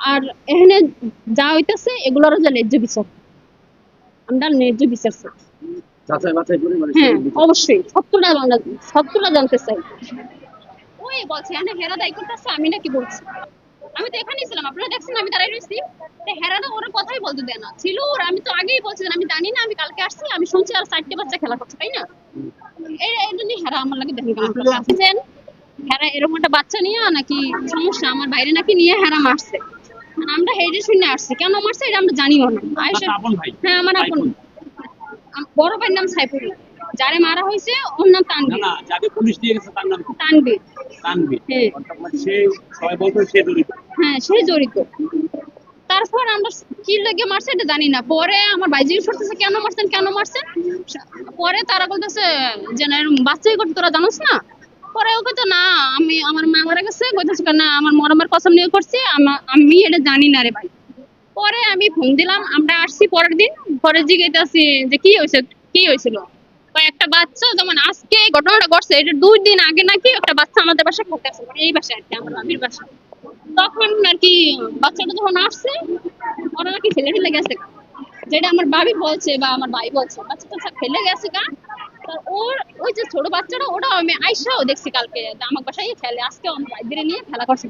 আর এখানে যা হইতেছে এগুলোরও যে ন্যায্য বিচার। আমরা ন্যায্য বিচার চাই। মানে হ্যাঁ অবশ্যই। সত্যটা সত্যটা জানতে চাই। ওই বলছে এখানে হেরা দায়ী করতেছে আমি নাকি বলছি? আমি তো এখানেই ছিলাম আপনারা দেখছেন আমি দাঁড়াই রয়েছি তো ওরা কথাই বলতে দেয় না। ছিল ওরা আমি তো আগেই বলছি আমি জানি না আমি কালকে আসছি আমি শুনছি আর চারটে বাচ্চা খেলা করছে তাই না? এই এই জন্যই হেরা আমার লাগে দেখেন হেরা এরকম একটা বাচ্চা নিয়ে নাকি সমস্যা আমার বাইরে নাকি নিয়ে হেরা মারছে। আমরা হেডে শুনে আসছি। কেন মারছে এটা আমরা জানিও না। আয়েশা আপন ভাই। হ্যাঁ আমার আপন। বড় ভাইয়ের নাম সাইফুল। যারে মারা হয়েছে ওর নাম তানভীর। না যাকে পুলিশ নিয়ে গেছে তার নাম কি? তানভীর। তানভীর। হ্যাঁ। মানে সে সবাই বলতো সে জড়িত। হ্যাঁ সে জড়িত। তারপর আমরা কি লেগে মারছে এটা জানি না। পরে আমার ভাই জিজ্ঞেস করতেছে কেন মারছেন কেন মারছেন? পরে তারা বলতেছে যে বাচ্চাই করতে তোরা জানোস না? পরে ওকে তো না, আমি, আমার মা মারা গেছে। কইতেছে না, আমার মরমের কসম নিয়ে করছি, আমি এটা জানি না রে ভাই। পরে আমি ফোন দিলাম, আমরা আসছি পরের দিন পরে জিজ্ঞাসি যে কি হয়েছে কি হয়েছিল একটা বাচ্চা যেমন আজকে ঘটনাটা ঘটছে, এটা দুই দিন আগে নাকি একটা বাচ্চা আমাদের বাসায় খেলতে আসছে মানে এই বাসায় আর কি আমার বাবির বাসায়। তখন আর কি বাচ্চাটা যখন আসছে, ওরা নাকি ফেলে ফেলে গেছে যেটা আমার বাবি বলছে বা আমার ভাই বলছে, বাচ্চাটা ফেলে গেছে তো ওর ওই যে ছোট ওটা আমি আইসাও দেখছি কালকে। আমার বাসায় খেলে। আজকে আমার নিয়ে খেলা করছে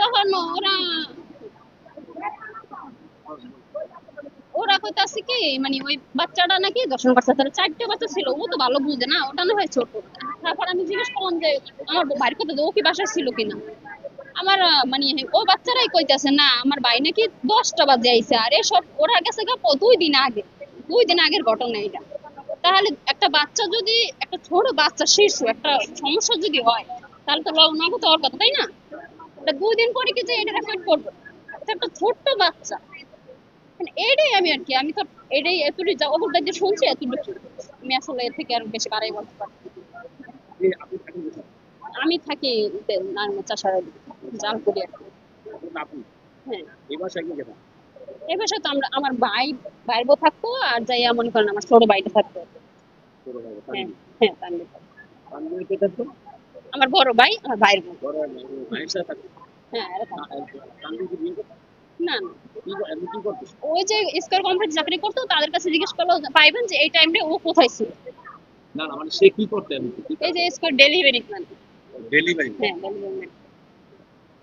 তখন ওরা ওরা কইতাছে কি মানে ওই বাচ্চাটা নাকি দর্শন করছে চারটে বাচ্চা ছিল, ও তো ভালো বুঝে না, ওটা না হয় ছোট। তারপর আমি জিজ্ঞেস করলাম যে, আমার বাড়ির কথা ও কি বাসায় ছিল কিনা? আমার মানে ও বাচ্চারাই কইতাছে, না, আমার ভাই নাকি দশটা বাজে আইছে। আর এসব, ওরা গেছে দুই দিন আগে। দুই দিন আগের ঘটনা এটা। তাহলে একটা বাচ্চা যদি একটা ছোট বাচ্চা শিশু একটা সমস্যা যদি হয় তাহলে তো লগ না তো ওর কথা তাই না? দুই দিন পরে কি যে এটা রেকর্ড করব? এটা একটা ছোট্ট বাচ্চা। মানে এইটাই আমি আর কি আমি তো এটাই এতটুকু যা ওগুলো যে শুনছি এতটুকু আমি আসলে এর থেকে আর বেশি বাড়াই বলতে পারি? আমি থাকি নারায়ণ চাষার জাল করি আর কি। হ্যাঁ। এই বাসায় বছর তো আমরা আমার ভাই ভাইয়ের বউ থাকতো আর যাইয়া মনে করেন আমার ছোট ভাইটা থাকতো। ছোট ভাই হ্যাঁ হ্যাঁ আমার বড় ভাই আমার ভাইয়ের বউ। থাকতো? হ্যাঁ? না না ওই যে স্কোয়ার কোম্পানি চাকরি করতো তাদের কাছে জিজ্ঞেস করল পাইবেন যে এই টাইমে ও কোথায় ছিল? না না মানে সে কি করতো এমনি? এই যে স্কোয়ার ডেলিভারি ম্যান। ডেলিভারি হ্যাঁ ডেলিভারি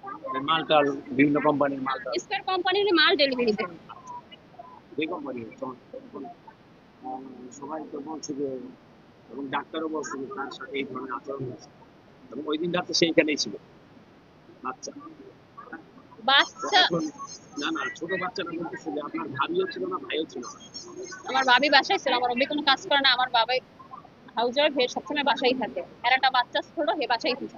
ম্যান মালটার বিভিন্ন কোম্পানির মালটা স্কোয়ার কোম্পানির মাল ডেলিভারি দেন যে কোম্পানি। সবাই তো বলছে যে এবং ডাক্তারও বলছে যে তার সাথে এই ধরনের আচরণ হয়েছে। এবং ওই দিন রাতে সেইখানেই ছিল। বাচ্চা। বাচ্চা না না ছোট বাচ্চাটা বলতেছে যে আপনার ভাবিও ছিল না ভাইও ছিল না। আমার ভাবি বাসায় ছিল আমার অন্য কোনো কাজ করে না আমার বাবাই হাউস ওয়াইফ হে সবসময় বাসায় থাকে। আর একটা বাচ্চা ছোট হে বাসায় থাকে।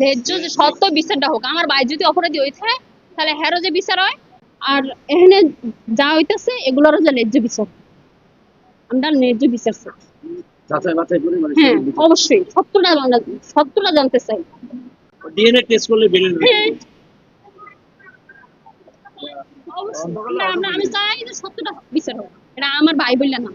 ন্যায্য যে সত্য বিচারটা হোক আমার ভাই যদি অপরাধী থাকে তাহলে হেরো যে বিচার হয় আর এখানে যা হইতেছে এগুলোরও যে ন্যায্য বিচার। আমরা ন্যায্য বিচার চাই। মানে হ্যাঁ অবশ্যই সত্যটা সত্যটা জানতে চাই। ডিএনএ টেস্ট করলে বেরিয়ে হ্যাঁ। আমি চাই যে সত্যটা বিচার হোক। এটা আমার ভাই বললে না।